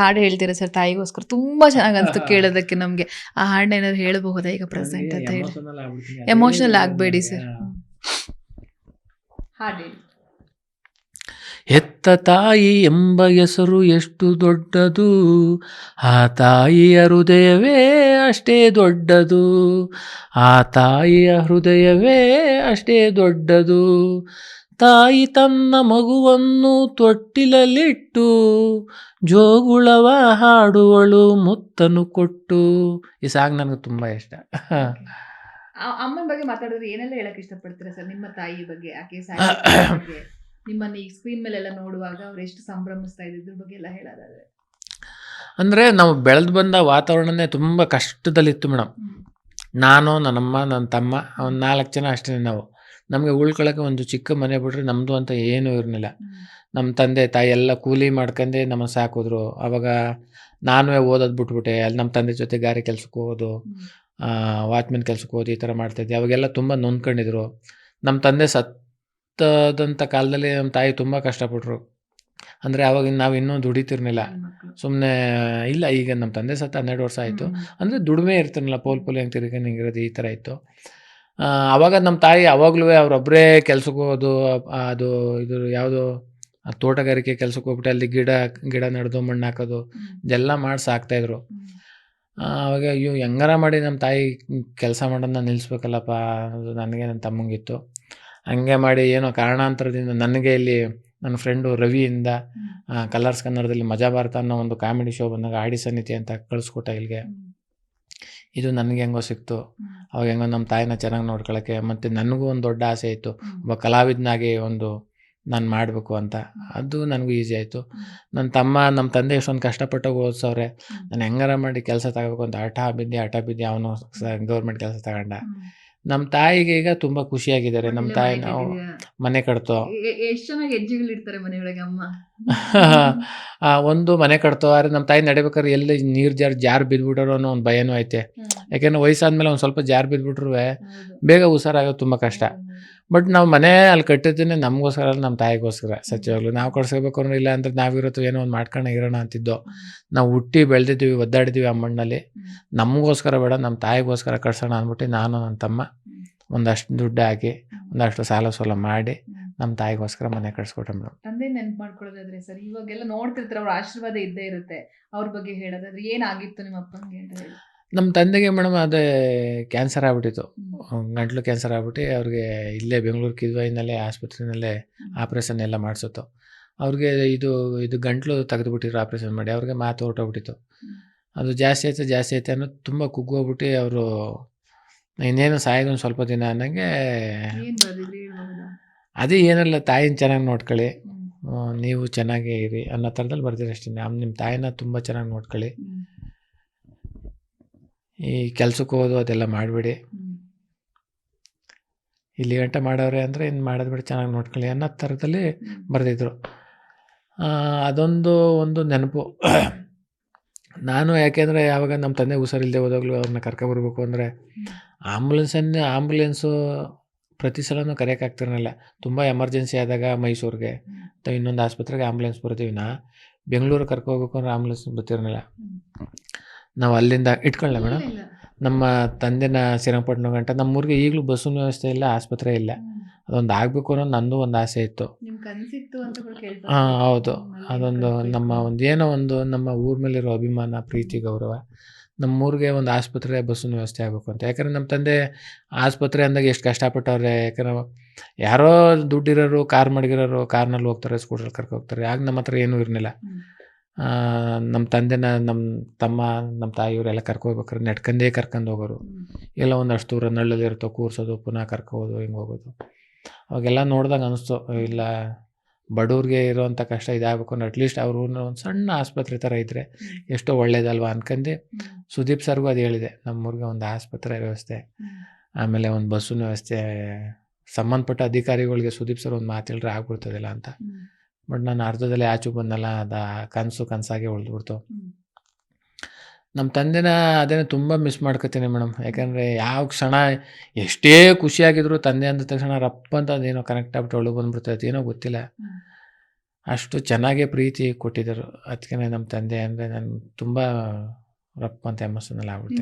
ಹಾಡು ಹೇಳ್ತೀರಾ ಸರ್ ತಾಯಿಗೋಸ್ಕರ? ತುಂಬಾ ಚೆನ್ನಾಗಿ ಅನ್ಸ್ತು ಕೇಳೋದಕ್ಕೆ ನಮ್ಗೆ. ಆ ಹಾಡ್ನ ಏನಾದ್ರು ಹೇಳಬಹುದಾ ಈಗ ಪ್ರೆಸೆಂಟ್ ಅಂತ ಹೇಳಿ? ಎಮೋಷನಲ್ ಆಗ್ಬೇಡಿ ಸರ್. ಹಾಡು ಹೆತ್ತ ತಾಯಿ ಎಂಬ ಹೆಸರು ಎಷ್ಟು ದೊಡ್ಡದು? ಆ ತಾಯಿಯ ಹೃದಯವೇ ಅಷ್ಟೇ ದೊಡ್ಡದು. ಆ ತಾಯಿಯ ಹೃದಯವೇ ಅಷ್ಟೇ ದೊಡ್ಡದು. ತಾಯಿ ತನ್ನ ಮಗುವನ್ನು ತೊಟ್ಟಿಲಲ್ಲಿಟ್ಟು ಜೋಗುಳವ ಹಾಡುವಳು ಮುತ್ತನು ಕೊಟ್ಟು. ಈ ಸಾಂಗ್ ನನಗೆ ತುಂಬ ಇಷ್ಟ. ಅಮ್ಮನ ಬಗ್ಗೆ ಮಾತಾಡಿದ್ರೆ ಏನೆಲ್ಲ ಹೇಳಕ್ ಇಷ್ಟಪಡ್ತೀರಾ ಸರ್? ನಿಮ್ಮ ತಾಯಿ ಬಗ್ಗೆ ಆಕೆ ನಿಮ್ಮನ್ನು ಬಗ್ಗೆ? ನಿಮ್ಮನ್ನ ಈ ಸ್ಕ್ರೀನ್ ಮೇಲೆಲ್ಲ ನೋಡುವಾಗ ಅವ್ರು ಎಷ್ಟು ಸಂಭ್ರಮಿಸ್ತಾ ಇದ್ರ? ಬಗ್ಗೆ ಎಲ್ಲ ಹೇಳೋದಾದ್ರೆ. ಅಂದರೆ ನಾವು ಬೆಳೆದು ಬಂದ ವಾತಾವರಣನೇ ತುಂಬ ಕಷ್ಟದಲ್ಲಿತ್ತು ಮೇಡಮ್. ನಾನು ನನ್ನಮ್ಮ ನನ್ನ ತಮ್ಮ ಒಂದು ನಾಲ್ಕು ಜನ ಅಷ್ಟೇ ನಾವು. ನಮಗೆ ಉಳ್ಕೊಳ್ಳೋಕೆ ಒಂದು ಚಿಕ್ಕ ಮನೆ ಬಿಟ್ರೆ ನಮ್ಮದು ಅಂತ ಏನೂ ಇರಲಿಲ್ಲ. ನಮ್ಮ ತಂದೆ ತಾಯಿ ಎಲ್ಲ ಕೂಲಿ ಮಾಡ್ಕೊಂಡೆ ನಮ್ಮನ್ನು ಸಾಕಿದ್ರು. ಆವಾಗ ನಾನು ಓದೋದು ಬಿಟ್ಬಿಟ್ಟೆ. ಅಲ್ಲಿ ನಮ್ಮ ತಂದೆ ಜೊತೆ ಗಾರೆ ಕೆಲ್ಸಕ್ಕೆ ಹೋಗೋದು ವಾಚ್ಮೆನ್ ಕೆಲ್ಸಕ್ಕೆ ಹೋದು ಈ ಥರ ಮಾಡ್ತಾಯಿದ್ದೆ ಅವಾಗೆಲ್ಲ ತುಂಬ ನೊಂದ್ಕೊಂಡಿದ್ರು. ನಮ್ಮ ತಂದೆ ಸತ್ತದಂಥ ಕಾಲದಲ್ಲಿ ನಮ್ಮ ತಾಯಿ ತುಂಬ ಕಷ್ಟಪಟ್ರು. ಅಂದರೆ ಅವಾಗ ನಾವು ಇನ್ನೂ ದುಡಿತಿರ್ಲಿಲ್ಲ. ಸುಮ್ಮನೆ ಇಲ್ಲ ಈಗ ನಮ್ಮ ತಂದೆ ಸತ್ತ ಹನ್ನೆರಡು ವರ್ಷ ಆಯಿತು. ಅಂದರೆ ದುಡಿಮೆ ಇರ್ತಿರ್ಲಿಲ್ಲ. ಪೋಲ್ ಪೋಲಿ ಹಂಗೆ ತಿರ್ಕೊಂಡು ಹಿಂಗಿರೋದು ಈ ಥರ ಇತ್ತು. ಅವಾಗ ನಮ್ಮ ತಾಯಿ ಅವಾಗಲೂ ಅವರೊಬ್ಬರೇ ಕೆಲ್ಸಕ್ಕೆ ಹೋಗೋದು ಅದು ಇದು ಯಾವುದು ತೋಟಗಾರಿಕೆ ಕೆಲ್ಸಕ್ಕೆ ಹೋಗ್ಬಿಟ್ಟು ಅಲ್ಲಿ ಗಿಡ ಗಿಡ ನೆಡ್ದು ಮಣ್ಣು ಹಾಕೋದು ಇದೆಲ್ಲ ಮಾಡಿ ಸಾಕ್ತಾಯಿದ್ರು ಅವಾಗ ಅಯ್ಯೋ ಹೆಂಗಾರ ಮಾಡಿ ನಮ್ಮ ತಾಯಿ ಕೆಲಸ ಮಾಡೋದನ್ನ ನಿಲ್ಲಿಸ್ಬೇಕಲ್ಲಪ್ಪ ಅನ್ನೋದು ನನಗೆ ನನ್ನ ತಮ್ಮಂಗಿತ್ತು. ಹಂಗೆ ಮಾಡಿ ಏನೋ ಕಾರಣಾಂತರದಿಂದ ನನಗೆ ಇಲ್ಲಿ ನನ್ನ ಫ್ರೆಂಡು ರವಿಯಿಂದ ಕಲರ್ಸ್ ಕನ್ನಡದಲ್ಲಿ ಮಜಾ ಭಾರತ ಅನ್ನೋ ಒಂದು ಕಾಮಿಡಿ ಶೋ ಬಂದಾಗ ಆಡಿ ಸಮಿತಿ ಅಂತ ಕಳಿಸ್ಕೊಟ್ಟ ಇಲ್ಲಿಗೆ. ಇದು ನನಗೆ ಹೆಂಗೋ ಸಿಕ್ತು. ಅವಾಗ ಹೆಂಗೋ ನಮ್ಮ ತಾಯಿನ ಚೆನ್ನಾಗಿ ನೋಡ್ಕೊಳ್ಳೋಕ್ಕೆ ಮತ್ತು ನನಗೂ ಒಂದು ದೊಡ್ಡ ಆಸೆ ಇತ್ತು. ಒಬ್ಬ ಕಲಾವಿದನಾಗಿ ಒಂದು ನಾನು ಮಾಡಬೇಕು ಅಂತ. ಅದು ನನಗೂ ಈಸಿ ಆಯಿತು. ನನ್ನ ತಮ್ಮ ನಮ್ಮ ತಂದೆ ಎಷ್ಟೊಂದು ಕಷ್ಟಪಟ್ಟು ಓದಿಸೋರೆ ನಾನು ಹೆಂಗಾರ ಮಾಡಿ ಕೆಲಸ ತಗೋಬೇಕು ಅಂತ ಹಠ ಬಿದ್ದೆ ಹಠ ಬಿದ್ದೆ ಅವನು ಗೌರ್ಮೆಂಟ್ ಕೆಲಸ ತಗೊಂಡ. ನಮ್ಮ ತಾಯಿಗೆ ಈಗ ತುಂಬ ಖುಷಿಯಾಗಿದ್ದಾರೆ. ನಮ್ಮ ತಾಯಿ ನಾವು ಮನೆ ಕಟ್ತೋ ಎಷ್ಟು ಚೆನ್ನಾಗಿ ಇಡ್ತಾರೆ ಮನೆಯೊಳಗೆ ಅಮ್ಮ. ಆ, ಒಂದು ಮನೆ ಕಟ್ತೋ ಆದ್ರೆ ನಮ್ಮ ತಾಯಿ ನಡಿಬೇಕಾದ್ರೆ ಎಲ್ಲಿ ನೀರು ಜಾರ್ ಜಾರ್ ಬಿದ್ಬಿಟ್ರು ಅನ್ನೋ ಒಂದು ಭಯನೂ ಐತೆ. ಯಾಕೆಂದ್ರೆ ವಯಸ್ಸಾದ್ಮೇಲೆ ಒಂದು ಸ್ವಲ್ಪ ಜಾರ್ ಬಿದ್ಬಿಟ್ರು ಬೇಗ ಹುಷಾರಾಗೋದು ತುಂಬ ಕಷ್ಟ. ಬಟ್ ನಾವು ಮನೆ ಅಲ್ಲಿ ಕಟ್ಟಿದ್ದೇನೆ ನಮಗೋಸ್ಕರ ಅಲ್ಲ ನಮ್ಮ ತಾಯಿಗೋಸ್ಕರ. ಸತ್ಯವಾಗ್ಲು ನಾವು ಕಟ್ಸ್ಕೋಬೇಕು ಅಂದ್ರೆ ಇಲ್ಲ ಅಂದ್ರೆ ನಾವಿರೋದು ಏನೋ ಒಂದು ಮಾಡ್ಕೊಂಡು ಇರೋಣ ಅಂತಿದ್ದೋ. ನಾವು ಹುಟ್ಟಿ ಬೆಳೆದಿದ್ದೀವಿ ಒದ್ದಾಡಿದ್ದೀವಿ ಆ ಮಣ್ಣಲ್ಲಿ. ನಮಗೋಸ್ಕರ ಬೇಡ ನಮ್ಮ ತಾಯಿಗೋಸ್ಕರ ಕಟ್ಸೋಣ ಅಂದ್ಬಿಟ್ಟು ನಾನು ನನ್ನ ತಮ್ಮ ಒಂದಷ್ಟು ದುಡ್ಡು ಹಾಕಿ ಒಂದಷ್ಟು ಸಾಲ ಸೋಲ ಮಾಡಿ ನಮ್ಮ ತಾಯಿಗೋಸ್ಕರ ಮನೆ ಕಟ್ಸ್ಕೊಟ್ಟೆ ಮೇಡಮ್ ತಂದೆ ನೆನ್ಪು ಮಾಡ್ಕೊಳ್ಳೋದಾದ್ರೆ ಸರ್ ಇವಾಗೆಲ್ಲ ನೋಡ್ತಿರ್ತಾರೆ ಅವ್ರ ಆಶೀರ್ವಾದ ಇದ್ದೇ ಇರುತ್ತೆ. ಅವ್ರ ಬಗ್ಗೆ ಹೇಳೋದಾದ್ರೆ ಏನಾಗಿತ್ತು ನಿಮ್ಮ ಅಪ್ಪನಿಗೆ ಅಂತ ಹೇಳಿ. ನಮ್ಮ ತಂದೆಗೆ ಮೇಡಮ್ ಅದೇ ಕ್ಯಾನ್ಸರ್ ಆಗ್ಬಿಟ್ಟಿತ್ತು. ಗಂಟ್ಲು ಕ್ಯಾನ್ಸರ್ ಆಗ್ಬಿಟ್ಟು ಅವ್ರಿಗೆ ಇಲ್ಲೇ ಬೆಂಗಳೂರು ಕಿದ್ವಾಯಿನಲ್ಲೇ ಆಸ್ಪತ್ರೆಯಲ್ಲೇ ಆಪ್ರೇಷನ್ ಎಲ್ಲ ಮಾಡಿಸುತ್ತೋ. ಅವ್ರಿಗೆ ಇದು ಇದು ಗಂಟ್ಲು ತೆಗೆದುಬಿಟ್ಟಿದ್ರು ಆಪ್ರೇಷನ್ ಮಾಡಿ ಅವ್ರಿಗೆ ಮಾತು ಹೊರಟೋಗ್ಬಿಟ್ಟಿತ್ತು. ಅದು ಜಾಸ್ತಿ ಆಯ್ತು ಜಾಸ್ತಿ ಆಯ್ತು ಅನ್ನೋದು ತುಂಬ ಕುಗ್ಗೋಗ್ಬಿಟ್ಟು ಅವರು ಇನ್ನೇನು ಸಾಯೋದು ಒಂದು ಸ್ವಲ್ಪ ದಿನ ಅನ್ನಂಗೆ ಅದೇ ಏನಲ್ಲ ತಾಯಿನ ಚೆನ್ನಾಗಿ ನೋಡ್ಕೊಳ್ಳಿ. ನೀವು ಚೆನ್ನಾಗೇ ಇರಿ ಅನ್ನೋ ಥರದಲ್ಲಿ ಬರ್ತೀರಿ ಅಷ್ಟೇ. ನಮ್ಮ ನಿಮ್ಮ ತಾಯಿನ ತುಂಬ ಚೆನ್ನಾಗಿ ನೋಡ್ಕೊಳ್ಳಿ. ಈ ಕೆಲ್ಸಕ್ಕೆ ಹೋದು ಅದೆಲ್ಲ ಮಾಡಿಬಿಡಿ. ಇಲ್ಲಿ ಗಂಟೆ ಮಾಡೋರೆ ಅಂದರೆ ಇನ್ನು ಮಾಡೋದು ಬಿಡಿ ಚೆನ್ನಾಗಿ ನೋಡ್ಕೊಳ್ಳಿ ಅನ್ನೋ ಥರದಲ್ಲಿ. ಬರೆದಿದ್ರು. ಅದೊಂದು ಒಂದು ನೆನಪು. ನಾನು ಯಾಕೆಂದರೆ ಯಾವಾಗ ನಮ್ಮ ತಂದೆ ಹುಷಾರಿಲ್ಲದೆ ಹೋದಾಗಲೂ ಅವ್ರನ್ನ ಕರ್ಕೊಬರ್ಬೇಕು ಅಂದರೆ ಆಂಬುಲೆನ್ಸನ್ನೇ ಆಂಬುಲೆನ್ಸು ಪ್ರತಿ ಸಲನೂ ಕರೆಯೋಕ್ಕಾಗ್ತಿರಲಿಲ್ಲ ತುಂಬ ಎಮರ್ಜೆನ್ಸಿ ಆದಾಗ ಮೈಸೂರಿಗೆ. ಅಥವಾ ಇನ್ನೊಂದು ಆಸ್ಪತ್ರೆಗೆ ಆಂಬುಲೆನ್ಸ್ ಬರ್ತೀವಿ ನಾ. ಬೆಂಗಳೂರು ಹೋಗ್ಬೇಕು ಅಂದ್ರೆ ಆಂಬುಲೆನ್ಸ್ ಬರ್ತಿರಲಿಲ್ಲ. ನಾವು ಅಲ್ಲಿಂದ ಇಟ್ಕೊಳ್ಳ ಮೇಡಮ್. ನಮ್ಮ ತಂದೆನ ಶ್ರೀರಂಗಪಟ್ಟಣ ಗಂಟ ನಮ್ಮೂರಿಗೆ ಈಗಲೂ ಬಸ್ಸಿನ ವ್ಯವಸ್ಥೆ ಇಲ್ಲ ಆಸ್ಪತ್ರೆ ಇಲ್ಲ. ಅದೊಂದು ಆಗಬೇಕು ಅನ್ನೋದು ನಂದು ಒಂದು ಆಸೆ ಇತ್ತು. ಹಾಂ ಹೌದು. ಅದೊಂದು ನಮ್ಮ ಒಂದು ಏನೋ ಒಂದು ನಮ್ಮ ಊರ ಮೇಲಿರೋ ಅಭಿಮಾನ ಪ್ರೀತಿ ಗೌರವ. ನಮ್ಮೂರಿಗೆ ಒಂದು ಆಸ್ಪತ್ರೆ ಬಸ್ಸಿನ ವ್ಯವಸ್ಥೆ ಆಗಬೇಕು ಅಂತ ಯಾಕಂದರೆ ನಮ್ಮ ತಂದೆ ಆಸ್ಪತ್ರೆ ಅಂದಾಗ ಎಷ್ಟು ಕಷ್ಟಪಟ್ಟವ್ರೆ ಯಾಕಂದ್ರೆ ಯಾರೋ ದುಡ್ಡಿರೋರು, ಕಾರ್ ಮಡಗಿರೋರು ಕಾರ್ನಲ್ಲಿ ಹೋಗ್ತಾರೆ ಸ್ಕೂಟ್ರಲ್ಲಿ ಕರ್ಕೊ ಹೋಗ್ತಾರೆ ಆಗ ನಮ್ಮ ಹತ್ರ ಏನೂ ಇರಲಿಲ್ಲ. ನಮ್ಮ ತಂದೆನ, ನಮ್ಮ ತಮ್ಮ, ನಮ್ಮ ತಾಯಿಯವರೆಲ್ಲ ಹೋಗ್ಬೇಕಾರೆ ನೆಟ್ಕಂದೇ ಕರ್ಕೊಂಡು ಹೋಗೋರು. ಎಲ್ಲ ಒಂದಷ್ಟು ದೂರ ನಳ್ಳಲ್ಲಿ ಕೂರಿಸೋದು ಕೂರ್ಸೋದು ಪುನಃ ಕರ್ಕೋದು ಹಿಂಗೆ ಹೋಗೋದು ಅವಾಗೆಲ್ಲ ನೋಡಿದಾಗ ಅನಿಸ್ತು, ಇಲ್ಲ ಬಡವ್ರಿಗೆ ಇರೋವಂಥ ಕಷ್ಟ ಇದಾಗಬೇಕು ಅಂದ್ರೆ ಅಟ್ಲೀಸ್ಟ್ ಅವ್ರ ಊರಿನ ಒಂದು ಸಣ್ಣ ಆಸ್ಪತ್ರೆ ಥರ ಇದ್ದರೆ ಎಷ್ಟೋ ಒಳ್ಳೇದಲ್ವಾ ಅನ್ಕಂಡು. ಸುದೀಪ್ ಸರ್ಗೂ ಅದು ಹೇಳಿದೆ ನಮ್ಮೂರಿಗೆ ಒಂದು ಆಸ್ಪತ್ರೆ ವ್ಯವಸ್ಥೆ ಆಮೇಲೆ ಒಂದು ಬಸ್ಸಿನ ವ್ಯವಸ್ಥೆ ಸಂಬಂಧಪಟ್ಟ ಅಧಿಕಾರಿಗಳಿಗೆ ಸುದೀಪ್ ಸರ್ ಒಂದು ಮಾತು ಹೇಳಿದ್ರೆ ಆಗ್ಬಿಡ್ತದಿಲ್ಲ ಅಂತ. ಬಟ್ ನಾನು ಅರ್ಧದಲ್ಲಿ ಆಚು ಬಂದಲ್ಲ ಅದು ಕನಸು ಕನಸಾಗೆ ಉಳಿದ್ಬಿಡ್ತು. ನಮ್ಮ ತಂದೆನ ಅದೇನೋ ತುಂಬ ಮಿಸ್ ಮಾಡ್ಕೋತೀನಿ ಮೇಡಮ್ ಯಾಕಂದರೆ ಯಾವ ಕ್ಷಣ ಎಷ್ಟೇ ಖುಷಿಯಾಗಿದ್ರು ತಂದೆ ಅಂದ ತಕ್ಷಣ ರಪ್ಪ ಅಂತ ಅದೇನೋ ಕನೆಕ್ಟ್ ಆಗ್ಬಿಟ್ಟು ಒಳಗೆ ಬಂದ್ಬಿಡ್ತೈತೆ, ಏನೋ ಗೊತ್ತಿಲ್ಲ. ಅಷ್ಟು ಚೆನ್ನಾಗೇ ಪ್ರೀತಿ ಕೊಟ್ಟಿದ್ದರು. ಅದಕ್ಕೆ ನಮ್ಮ ತಂದೆ ಅಂದರೆ ನಾನು ತುಂಬ ರಪ್ಪ ಅಂತ ಎಮೋಷನಲ್ ಆಗ್ಬಿಡ್ತೀನಿ.